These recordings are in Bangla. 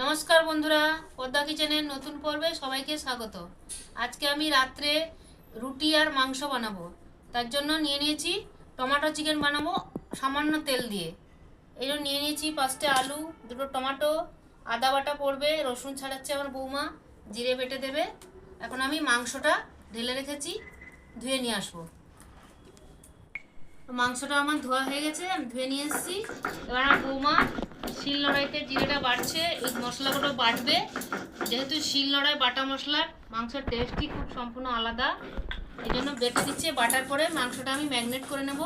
নমস্কার বন্ধুরা, পদ্মা কিচেনের নতুন পর্বে সবাইকে স্বাগত। আজকে আমি রাত্রে রুটি আর মাংস বানাবো। তার জন্য নিয়ে নিয়েছি টমাটো চিকেন বানাবো, সামান্য তেল দিয়ে। এই জন্য নিয়ে নিয়েছি পাঁচটা আলু, দুটো টমাটো, আদা বাটা পড়বে, রসুন ছাড়াচ্ছে আমার বৌমা, জিরে বেটে দেবে। এখন আমি মাংসটা ঢেলে রেখেছি, ধুয়ে নিয়ে আসব। মাংসটা আমার ধোয়া হয়ে গেছে, আমি ধুয়ে নিয়ে এসেছি। এবার আমার বৌমা শিল লড়াইতে জিরেটা বাড়ছে, এই মশলাগুলো বাটবে যেহেতু শিল লড়াই, বাটা মশলার মাংসের টেস্টই খুব সম্পূর্ণ আলাদা। এই জন্য বেটে দিচ্ছে বাটার পরে মাংসটা আমি ম্যাগনেট করে নেব।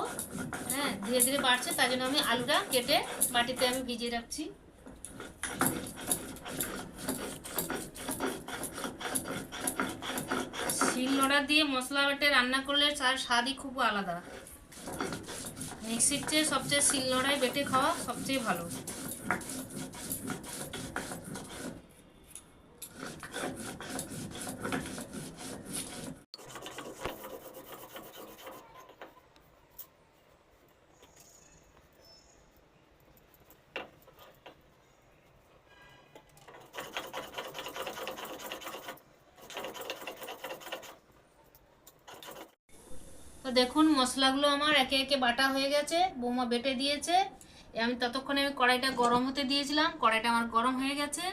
হ্যাঁ ধীরে ধীরে বাড়ছে, তার জন্য আমি আলুটা কেটে বাটিতে আমি ভিজিয়ে রাখছি। শিল নোড়া দিয়ে মশলা বেটে রান্না করলে তার স্বাদই খুব আলাদা। মিক্সির চেয়ে সবচেয়ে শিল নোড়ায় বেটে খাওয়া সবচেয়ে ভালো। তো দেখুন, মশলাগুলো আমার একে একে বাটা হয়ে গেছে, বৌমা বেটে দিয়েছে। আমি ততক্ষণে আমি কড়াইটা গরম হতে দিয়েছিলাম, কড়াইটা আমার গরম হয়ে গেছে।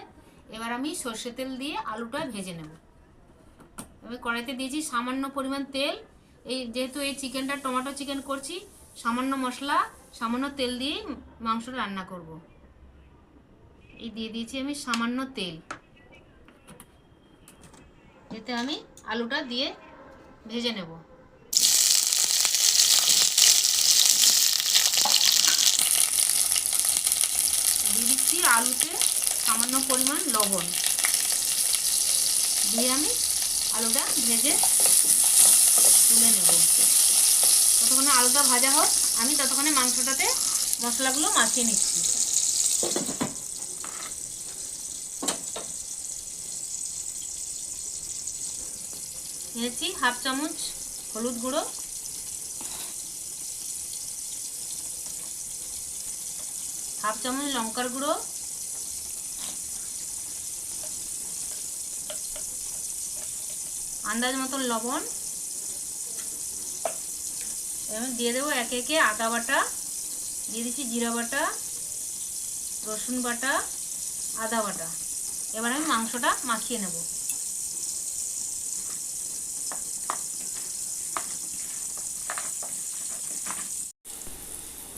এবার আমি সর্ষে তেল দিয়ে আলুটা ভেজে নেব। আমি কড়াইতে দিয়েছি সামান্য পরিমাণ তেল। এই যেহেতু এই চিকেনটা টমেটো চিকেন করছি, সামান্য মশলা, সামান্য তেল দিয়ে মাংসটা রান্না করব। এই দিয়ে দিয়েছি আমি সামান্য তেল। এতে আমি আলুটা দিয়ে ভেজে নেব। দিয়ে দিচ্ছি আলুতে সামান্য পরিমাণ লবণ। দিয়ে আমি আলুটা ভেজে তুলে নেব। ততক্ষণে আলুটা ভাজা হোক, আমি ততক্ষণে মাংসটাতে মশলাগুলো মাখিয়ে নিচ্ছি। নিয়েছি হাফ চামচ হলুদ গুঁড়ো। হাফ চামচ লঙ্কার গুঁড়ো। আন্দাজ মতো লবণ। এবং দিয়ে দেবো একে একে আদা বাটা, দিয়ে দিচ্ছি জিরা বাটা, রসুন বাটা, আদা বাটা। এবার আমি মাংসটা মাখিয়ে নেব।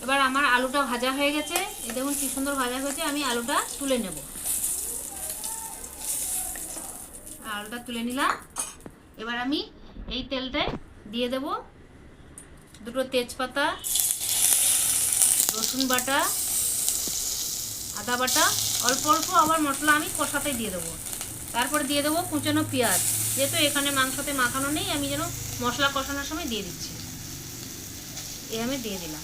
এবার আমার আলুটা ভাজা হয়ে গেছে। এই দেখুন কি সুন্দর ভাজা হয়েছে, আমি আলুটা তুলে নেব। আলুটা তুলে নিলাম। এবার আমি এই তেলটায় দিয়ে দেব। দুটো তেজপাতা, রসুন বাটা, আদা বাটা, অল্প অল্প আবার মশলা আমি কষাতে দিয়ে দেবো। তারপরে দিয়ে দেবো কুচানো পেঁয়াজ। যেহেতু এখানে মাংসতে মাখানো নেই, আমি যেন মশলা কষানোর সময় দিয়ে দিচ্ছি। এ আমি দিয়ে দিলাম।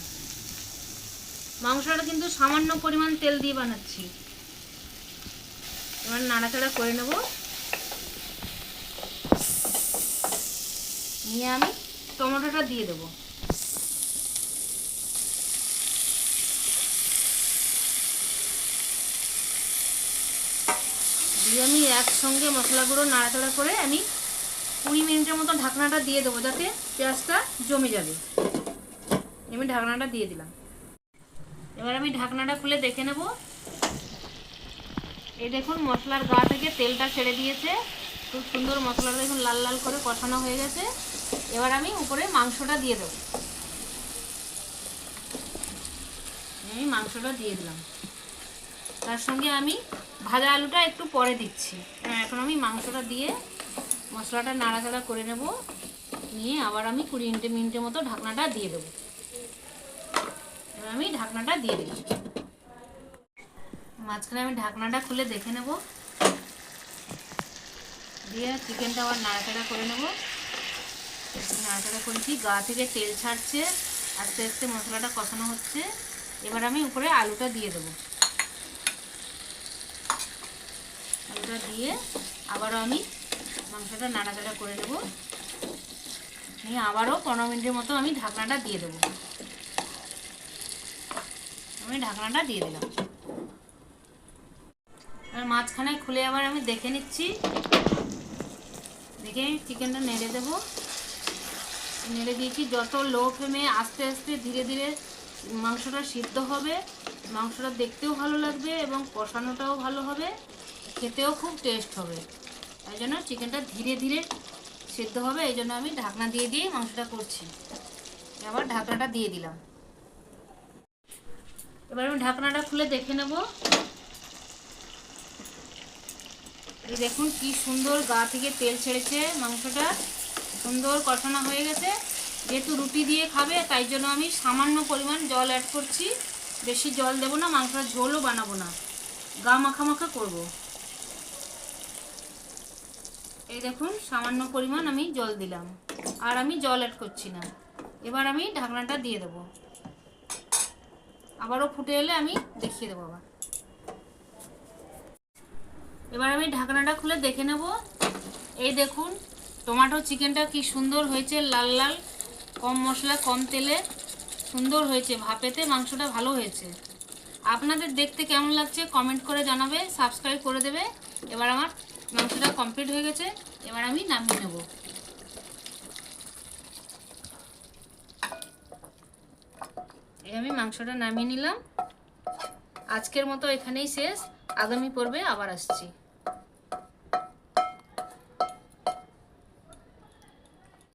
মাংসটা কিন্তু সামান্য পরিমাণ তেল দিয়ে বানাচ্ছি। এবার নাড়াচাড়া করে নেব। নিয়ে আমি টমেটোটা দিয়ে দেবো। দিয়ে আমি একসঙ্গে মশলাগুলো নাড়াচাড়া করে আমি কুড়ি মিনিটের মতো ঢাকনাটা দিয়ে দেবো যাতে পেঁয়াজটা জমে যাবে। আমি ঢাকনাটা দিয়ে দিলাম। এবার আমি ঢাকনাটা খুলে দেখে নেব। এই দেখুন, মশলার গা থেকে তেলটা ছেড়ে দিয়েছে। খুব সুন্দর মশলাটা দেখুন, লাল লাল করে কষানো হয়ে গেছে। এবার আমি উপরে মাংসটা দিয়ে দেবো। আমি মাংসটা দিয়ে দিলাম। তার সঙ্গে আমি ভাজা আলুটা একটু পরে দিচ্ছি। এখন আমি মাংসটা দিয়ে মশলাটা নাড়াচাড়া করে নেব। নিয়ে আবার আমি কুড়ি মিনিট, মিনিটের মতো ঢাকনাটা দিয়ে দেবো। এবার আমি ঢাকনাটা দিয়ে দিলাম মাঝখানে আমি ঢাকনাটা খুলে দেখে নেব। দিয়ে চিকেনটা আবার নাড়াচাড়া করে নেব। নাড়াচাড়া করেছি গা থেকে তেল ছাড়ছে, আস্তে আস্তে মশলাটা কষানো হচ্ছে। এবার আমি উপরে আলুটা দিয়ে দেবো। আলুটা দিয়ে আবারও আমি মাংসটা নাড়াচাড়া করে নেব। নিয়ে আবারও পনেরো মিনিটের মতো আমি ঢাকনাটা দিয়ে দেবো। আমি ঢাকনাটা দিয়ে দিলাম। আর মাঝখানে খুলে আবার আমি দেখে নিচ্ছি। দেখে চিকেনটা নেড়ে দেবো। নেড়ে দিয়েছি যত লো ফ্লেমে আস্তে আস্তে ধীরে ধীরে মাংসটা সিদ্ধ হবে, মাংসটা দেখতেও ভালো লাগবে এবং কষানোটাও ভালো হবে, খেতেও খুব টেস্ট হবে। তাই জন্য চিকেনটা ধীরে ধীরে সিদ্ধ হবে, এই জন্য আমি ঢাকনা দিয়ে দিয়ে মাংসটা করছি। আবার ঢাকনাটা দিয়ে দিলাম। এবার আমি ঢাকনাটা খুলে দেখে নেব। এই দেখুন কি সুন্দর গা থেকে তেল ছেড়েছে মাংসটা। সুন্দর কষানো হয়ে গেছে। যেহেতু রুটি দিয়ে খাবে, তাই জন্য আমি সামান্য পরিমাণ জল অ্যাড করছি। বেশি জল দেবো না মাংসটা ঝোলও বানাবো না। গা মাখা মাখা করব। এই দেখুন, সামান্য পরিমাণ আমি জল দিলাম। আর আমি জল অ্যাড করছি না। এবার আমি ঢাকনাটা দিয়ে দেবো। আবারও ফুটে এলে আমি দেখিয়ে দেবো আবার। এবার আমি ঢাকনাটা খুলে দেখে নেব। এই দেখুন, টমেটো চিকেনটা কি সুন্দর হয়েছে, লাল লাল, কম মশলা, কম তেলে। সুন্দর হয়েছে, ভাপেতে মাংসটা ভালো হয়েছে। আপনাদের দেখতে কেমন লাগছে কমেন্ট করে জানাবে, সাবস্ক্রাইব করে দেবে। এবার আমার মাংসটা কমপ্লিট হয়ে গেছে, এবার আমি নামিয়ে নেব। আমি মাংসটা নামিয়ে নিলাম। আজকের মতো এখানেই শেষ। আগামী পর্বে আবার আসছি।